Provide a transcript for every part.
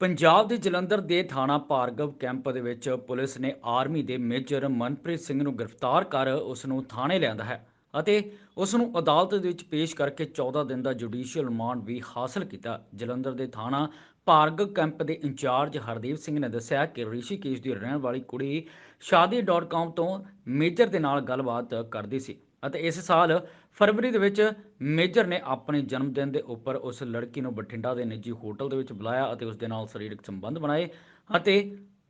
ਪੰਜਾਬ ਦੇ ਜਲੰਧਰ ਦੇ ਥਾਣਾ ਭਾਰਗਵ ਕੈਂਪ ਦੇ ਵਿੱਚ ਪੁਲਿਸ ਨੇ ਆਰਮੀ ਦੇ ਮੇਜਰ ਮਨਪ੍ਰੀਤ ਸਿੰਘ ਨੂੰ ਗ੍ਰਿਫਤਾਰ ਕਰ ਉਸ ਨੂੰ ਥਾਣੇ ਲਿਆਂਦਾ ਹੈ ਅਤੇ ਉਸ ਨੂੰ ਅਦਾਲਤ ਦੇ ਵਿੱਚ ਪੇਸ਼ ਕਰਕੇ 14 ਦਿਨ ਦਾ ਜੁਡੀਸ਼ੀਅਲ ਰਿਮਾਂਡ ਵੀ ਹਾਸਲ ਕੀਤਾ। ਜਲੰਧਰ ਦੇ ਥਾਣਾ ਭਾਰਗਵ ਕੈਂਪ ਦੇ ਇੰਚਾਰਜ ਹਰਦੀਪ ਸਿੰਘ ਨੇ ਦੱਸਿਆ ਕਿ ਰਿਸ਼ੀਕੇਸ਼ ਦੀ ਰਹਿਣ ਵਾਲੀ ਕੁੜੀ ਸ਼ਾਦੀ.com ਤੋਂ ਮੇਜਰ ਦੇ ਨਾਲ ਗੱਲਬਾਤ ਕਰਦੀ ਸੀ। ਅਤੇ ਇਸ ਸਾਲ ਫਰਵਰੀ ਦੇ ਵਿੱਚ ਮੇਜਰ ਨੇ ਆਪਣੇ ਜਨਮ ਦਿਨ ਦੇ ਉੱਪਰ ਉਸ ਲੜਕੀ ਨੂੰ ਬਠਿੰਡਾ ਦੇ ਨਿੱਜੀ ਹੋਟਲ ਦੇ ਵਿੱਚ ਬੁਲਾਇਆ ਅਤੇ ਉਸ ਦੇ ਨਾਲ ਸਰੀਰਕ ਸੰਬੰਧ ਬਣਾਏ ਅਤੇ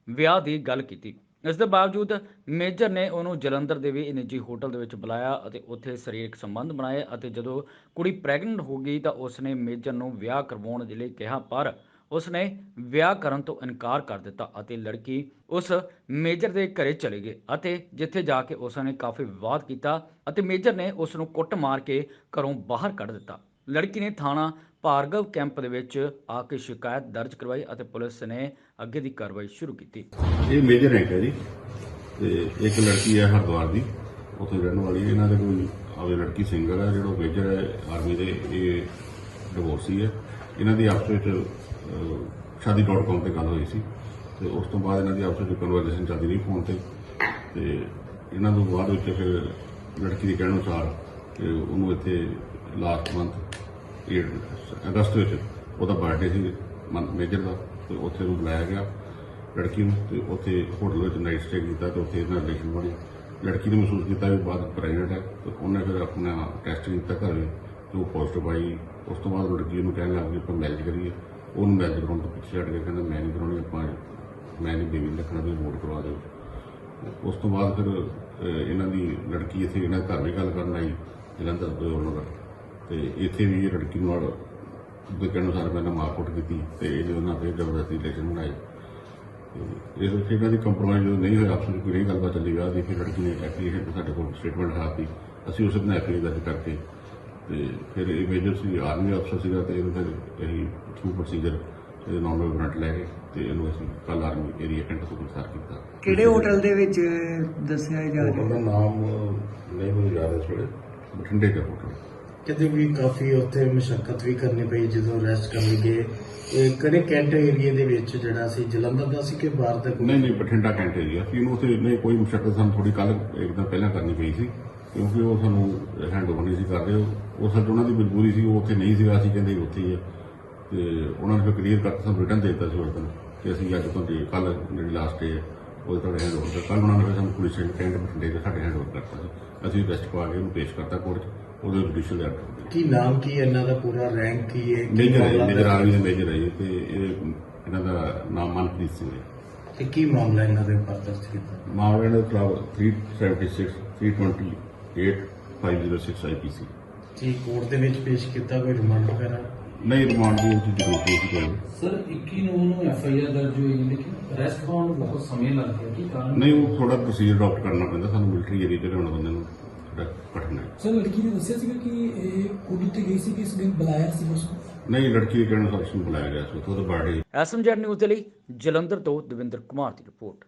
ਵਿਆਹ ਦੀ ਗੱਲ ਕੀਤੀ। ਇਸ ਦੇ ਬਾਵਜੂਦ ਮੇਜਰ ਨੇ ਉਹਨੂੰ ਜਲੰਧਰ ਦੇ ਵੀ ਨਿੱਜੀ ਹੋਟਲ ਦੇ ਵਿੱਚ ਬੁਲਾਇਆ ਅਤੇ ਉੱਥੇ ਸਰੀਰਕ ਸੰਬੰਧ ਬਣਾਏ ਅਤੇ ਜਦੋਂ ਕੁੜੀ ਪ੍ਰੈਗਨੈਂਟ ਹੋ ਗਈ ਤਾਂ ਉਸਨੇ ਮੇਜਰ ਨੂੰ ਵਿਆਹ ਕਰਵਾਉਣ ਦੇ ਲਈ ਕਿਹਾ, ਪਰ ਉਸਨੇ ਵਿਆਹ ਕਰਨ ਤੋਂ ਇਨਕਾਰ ਕਰ ਦਿੱਤਾ ਅਤੇ ਲੜਕੀ ਉਸ ਮੇਜਰ ਦੇ ਘਰੇ ਚਲੇ ਗਈ ਅਤੇ ਜਿੱਥੇ ਜਾ ਕੇ ਉਸਨੇ ਕਾਫੀ ਵਿਵਾਦ ਕੀਤਾ ਅਤੇ ਮੇਜਰ ਨੇ ਉਸ ਨੂੰ ਕੁੱਟ ਮਾਰ ਕੇ ਘਰੋਂ ਬਾਹਰ ਕੱਢ ਦਿੱਤਾ। ਲੜਕੀ ਨੇ ਥਾਣਾ ਭਾਰਗਵ ਕੈਂਪ ਦੇ ਵਿੱਚ ਆ ਕੇ ਸ਼ਿਕਾਇਤ ਦਰਜ ਕਰਵਾਈ ਅਤੇ ਪੁਲਿਸ ਨੇ ਅੱਗੇ ਦੀ ਕਾਰਵਾਈ ਸ਼ੁਰੂ ਕੀਤੀ। ਇਹ ਮੇਜਰ ਹੈ ਜੀ। ਤੇ ਇੱਕ ਲੜਕੀ ਹੈ ਹਰਦੁਆਰ ਦੀ। ਉੱਥੇ ਰਹਿਣ ਵਾਲੀ ਹੈ। ਇਹਨਾਂ ਦੇ ਕੋਈ ਆਵੇ ਲੜਕੀ ਸਿੰਗਲ ਹੈ, ਜਿਹੜਾ ਮੇਜਰ ਹੈ ਆਰਮੀ ਦੇ, ਇਹ ਡਿਵੋਰਸੀ ਹੈ। ਇਹਨਾਂ ਦੀ ਆਪਸ ਵਿੱਚ ਅਹ, ਸ਼ਾਦੀ.com ਤੇ ਗੱਲ ਹੋਈ ਸੀ ਤੇ ਉਸ ਤੋਂ ਬਾਅਦ ਇਹਨਾਂ ਦੀ ਆਪਸ ਵਿੱਚ ਕਨਵਰਸੇਸ਼ਨ ਚੱਲਦੀ ਰਹੀ ਫੋਨ ਤੇ। ਤੇ ਇਹਨਾਂ ਤੋਂ ਬਾਅਦ ਵਿੱਚ ਫਿਰ ਲੜਕੀ ਦੇ ਕਹਿਣ ਅਨੁਸਾਰ ਕਿ ਉਹਨੂੰ ਇੱਥੇ ਲਾਸਟ ਮੰਥ ਅਗਸਤ ਵਿੱਚ ਉਹਦਾ ਬਰਥਡੇ ਸੀ ਮੇਜਰ ਦਾ ਤੇ ਉੱਥੇ ਉਹਨੂੰ ਬੁਲਾਇਆ ਗਿਆ ਲੜਕੀ ਨੂੰ ਤੇ ਉੱਥੇ ਹੋਟਲ ਵਿੱਚ ਨਾਈਟ ਸਟੇ ਕੀਤਾ ਤੇ ਉੱਥੇ ਇਹਨਾਂ ਰਿਲੇਸ਼ਨ ਬਣੀ ਲੜਕੀ ਨੇ ਮਹਿਸੂਸ ਕੀਤਾ ਵੀ ਬਾਅਦ ਪ੍ਰੈਗਨੈਂਟ ਹੈ ਤੇ ਉਹਨੇ ਫਿਰ ਆਪਣਾ ਟੈਸਟ ਕੀਤਾ ਘਰੇ ਤੇ ਉਹ ਪੋਜ਼ਿਟਿਵ ਆਈ। ਉਸ ਤੋਂ ਬਾਅਦ ਲੜਕੀ ਨੂੰ ਕਹਿਣ ਲੱਗ ਪਈ ਆਪਾਂ ਮੈਰਿਜ ਕਰੀਏ। ਉਹਨੂੰ ਮੈਰਿਜ ਕਰਾਉਣ ਤੋਂ ਪਿੱਛੇ ਹਟ ਕੇ ਕਹਿੰਦਾ, ਮੈਂ ਨਹੀਂ ਕਰਾਉਣੀ ਆਪਾਂ, ਮੈਂ ਨਹੀਂ ਬੇਬੀ ਰੱਖਣਾ ਵੀ ਵੋਟ ਕਰਵਾ ਦਿਓ। ਉਸ ਤੋਂ ਬਾਅਦ ਫਿਰ ਇਹਨਾਂ ਦੀ ਲੜਕੀ ਇੱਥੇ ਇਹਨਾਂ ਦੇ ਘਰ ਵੀ ਗੱਲ ਕਰਨ ਆਈ ਜਲੰਧਰ ਤੋਂ ਉਹਨਾਂ ਦਾ। ਤੇ ਇੱਥੇ ਵੀ ਇਹ ਲੜਕੀ ਨਾਲ ਦੇ ਕਹਿਣ ਅਨੁਸਾਰ ਮੈਂ ਮਾਰਕੁੱਟ ਕੀਤੀ ਤੇ ਇਹਦੇ ਉਹਨਾਂ ਫਿਰ ਜ਼ਬਰਦਸਤੀ ਰਿਲੇਸ਼ਨ ਬਣਾਏ ਤੇ ਇਸ ਵਿੱਚ ਇਹਨਾਂ ਦੀ ਕੰਪਰੋਮਾਈਜ਼ ਜਦੋਂ ਨਹੀਂ ਹੋਇਆ, ਆਪਸ ਵਿੱਚ ਕੋਈ ਨਹੀਂ ਗੱਲਬਾਤ ਚੱਲੀ ਵਿਆਹ ਦੀ ਫਿਰ ਲੜਕੀ ਨੇ ਐਪਲੀਕੇਸ਼ਨ ਤੇ ਸਾਡੇ ਕੋਲ ਸਟੇਟਮੈਂਟ ਲਿਖਾਤੀ ਅਸੀਂ ਉਸ ਦਿਨ ਐਪਲੀਕੇਸ਼ਨ ਦਰਜ ਕਰਕੇ ਤੇ ਫਿਰ ਇਹ ਮੇਜਰ ਸੀ ਆਰਮੀ ਅਫਸਰ ਸੀਗਾ ਤੇ ਇਹਨੂੰ ਫਿਰ ਇਹੀ ਥਰੂ ਪ੍ਰੋਸੀਜਰ ਇਹਦੇ ਨਾਮ ਨਾਲ ਵਾਰੰਟ ਲੈ ਕੇ ਤੇ ਇਹਨੂੰ ਅਸੀਂ ਕੱਲ ਆਰਮੀ ਏਰੀਆ ਕੈਂਟ ਤੋਂ ਗ੍ਰਿਫਤਾਰ ਕੀਤਾ। ਕਿਹੜੇ ਹੋਟਲ ਦੇ ਵਿੱਚ ਦੱਸਿਆ ਜਾ ਹੋਟਲ ਰਿਹਾ? ਦਾ ਨਾਮ ਨਹੀਂ ਮੈਨੂੰ ਯਾਦ ਇਸ ਵੇਲੇ। ਬਠਿੰਡੇ ਦਾ ਹੋਟਲ ਕਿਤੇ ਵੀ ਕਾਫੀ ਉੱਥੇ ਮੁਸ਼ਕਲ ਵੀ ਕਰਨੀ ਪਈ ਜਦੋਂ ਰੈਸਟ ਕਰਨ ਗਏ ਇਹ ਕਿਹੜੇ ਕੈਂਟ ਏਰੀਆ ਦੇ ਵਿੱਚ ਜਿਹੜਾ ਸੀ ਜਲੰਧਰ ਦਾ ਸੀ ਕਿ ਬਾਹਰ ਦਾ ਕੋਈ? ਨਹੀਂ ਨਹੀਂ ਬਠਿੰਡਾ ਕੈਂਟ ਏਰੀਆ ਸੀ। ਇਹਨੂੰ ਉੱਥੇ ਨਹੀਂ ਕੋਈ ਮੁਸ਼ਕਲ ਸਾਨੂੰ ਥੋੜੀ ਕੱਲ ਇੱਕਦਮ ਪਹਿਲਾਂ ਕਰਨੀ ਪਈ ਸੀ। ਕਿਉਂਕਿ ਉਹ ਸਾਨੂੰ ਹੈਂਡ ਓਵਰ ਨਹੀਂ ਸੀ ਕਰ ਰਹੇ ਉਹ- ਸਾਡੇ ਉਹਨਾਂ ਦੀ ਮਜਬੂਰੀ ਸੀ ਉਹ ਉੱਥੇ ਨਹੀਂ ਸੀਗਾ ਅਸੀਂ ਕਹਿੰਦੇ ਉੱਥੇ ਹੀ ਆ। ਤੇ ਉਹਨਾਂ ਨੇ ਫਿਰ ਕਲੀਅਰ ਕਰਤਾ ਸਾਨੂੰ ਰਿਟਰਨ ਦੇ ਦਿੱਤਾ ਸੀ ਉਸ ਦਿਨ ਕਿ ਅਸੀਂ ਅੱਜ ਤੋਂ ਜੇ ਕੱਲ ਜਿਹੜੀ ਲਾਸਟ ਡੇ ਹੈ ਉਹ ਤੁਹਾਡੇ ਹੈਂਡ ਓਵਰ ਕੱਲ ਉਹਨਾਂ ਨੇ ਸਾਨੂੰ ਪੁਲਿਸ ਸਟੇਸ਼ਨ ਬਠਿੰਡੇ ਦੇ ਸਾਡੇ ਹੈਂਡ ਓਵਰ ਕਰਤਾ ਸੀ। ਅਸੀਂ ਰੈਸਟ ਪਾ ਕੇ ਉਹਨੂੰ ਪੇਸ਼ ਕਰਤਾ ਕੋਰਟ ਉਹਦੇ ਜੁਡੀਸ਼ੀਅਲ ਐਕਟ ਕੀ ਨਾਮ ਕੀ ਹੈ? ਇਹਨਾਂ ਦਾ ਪੂਰਾ ਰੈਂਕ ਕੀ ਹੈ? ਮੇਜਰ ਹੈ ਮੇਜਰ ਆਰਮੀ ਦੇ ਮੇਜਰ ਹੈ ਤੇ ਇਹ ਇਹਨਾਂ ਦਾ ਨਾਮ ਮਨਪ੍ਰੀਤ ਸਿੰਘ ਹੈ। ਤੇ ਕੀ ਮਾਮਲਾ ਇਹਨਾਂ ਦੇ ਉੱਪਰ ਦਰਜ ਕੀਤਾ? ਮਾਮਲੇ ਦੇ ਖਿਲਾਫ 376 328 506 ਆਈਪੀਸੀ ਕੀ ਕੋਰਟ ਦੇ ਵਿੱਚ ਪੇਸ਼ ਕੀਤਾ ਕੋਈ ਰਿਮਾਂਡ ਵਗੈਰਾ? ਨਹੀਂ ਰਿਮਾਂਡ ਦੀ ਉੱਚ ਜ਼ਰੂਰਤ ਨਹੀਂ ਸੀ ਕੋਈ। ਸਰ 21 ਨੂੰ ਉਹਨੂੰ ਐਫ ਆਈ ਆਰ ਦਰਜ ਹੋਈ ਲੇਕਿਨ ਅਰੈਸਟ ਹੋਣ ਨੂੰ ਬਹੁਤ ਸਮੇਂ ਲੱਗ ਗਿਆ ਕੀ ਕਾਰਨ? ਨਹੀਂ ਉਹ ਥੋੜਾ ਪ੍ਰੋਸੀਜਰ ਅਡਾਪਟ ਕਰਨਾ ਪੈਂਦਾ ਸਾਨੂੰ ਮਿਲਟਰੀ ਏਰੀਆ 'ਚ ਰਹਿਣ ਬੰਦੇ ਨੂੰ ਥੋੜਾ ਕਠਿਨ ਹੈ। ਸਰ ਲੜਕੀ ਨੇ ਦੱਸਿਆ ਸੀਗਾ ਕਿ ਇਹ ਕੁੜੀ ਤੇ ਗਈ ਸੀ ਕਿ ਇਸ ਦਿਨ ਬੁਲਾਇਆ ਸੀ ਉਸ ਨੂੰ ਨਹੀਂ ਲੜਕੀ ਦੇ ਕਹਿਣ ਅਨੁਸਾਰ ਉਸ ਨੂੰ ਬੁਲਾਇਆ ਗਿਆ ਸੀ ਉੱਥੇ ਉਹਦਾ ਬਰਥਡੇ ਐਸਐਮਜੈਡ ਨਿਊਜ਼ ਦੇ ਲਈ ਜਲੰਧਰ ਤੋਂ ਦਵਿੰਦਰ ਕੁਮਾਰ ਦੀ ਰਿਪੋਰਟ।